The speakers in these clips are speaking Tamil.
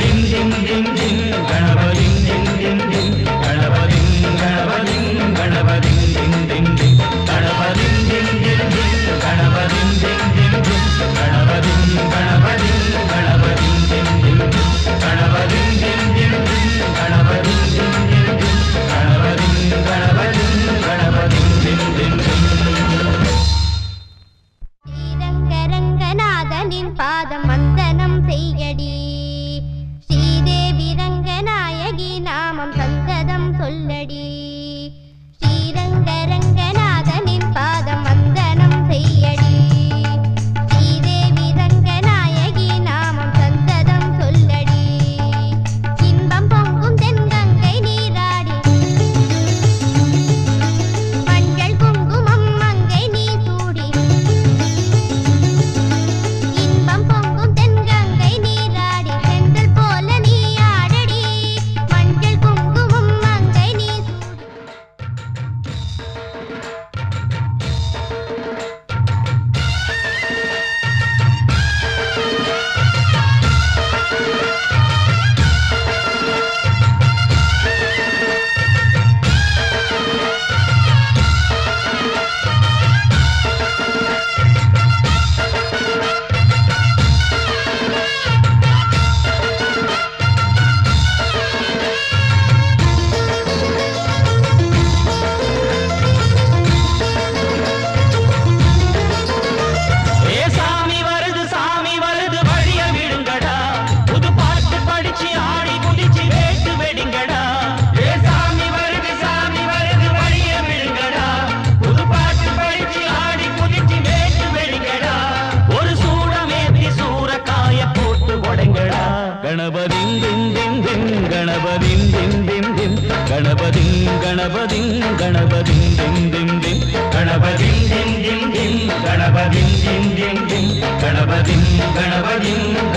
ரிம் ரிம் ரிம் ரிம் கணபதிம் கணபதிம் திம் திம் திம் கணபதிம் திம் திம் திம் கணபதிம் திம் திம் திம்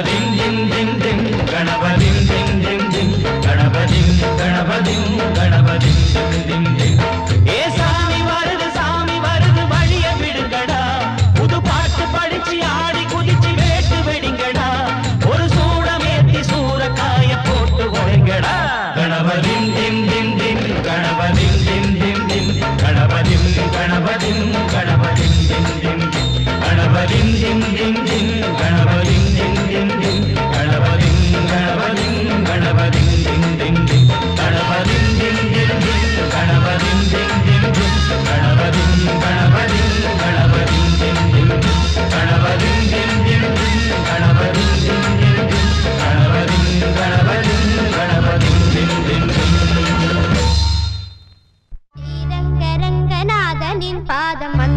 கணபதின் தின் தின் தின் கணபதின் தின் தின் தின் கணபதின் கணபதின் கணபதின் தின் தின் தின் ஏ சாமி வருது சாமி வருது வழிய விடுங்கடா புது பாட்டு படிச்சு ஆடி குதிச்சு வேட்டு வெடிங்கடா ஒரு சூடமேத்தி சூறக்காய போட்டு ஒழுங்கடா கணபதின் தின் தின் தின் கணபதின் தின் தின் தின் கணபதின் கணபதின் கணபதின் தின் தின் கணபதின் தின் தின் தின்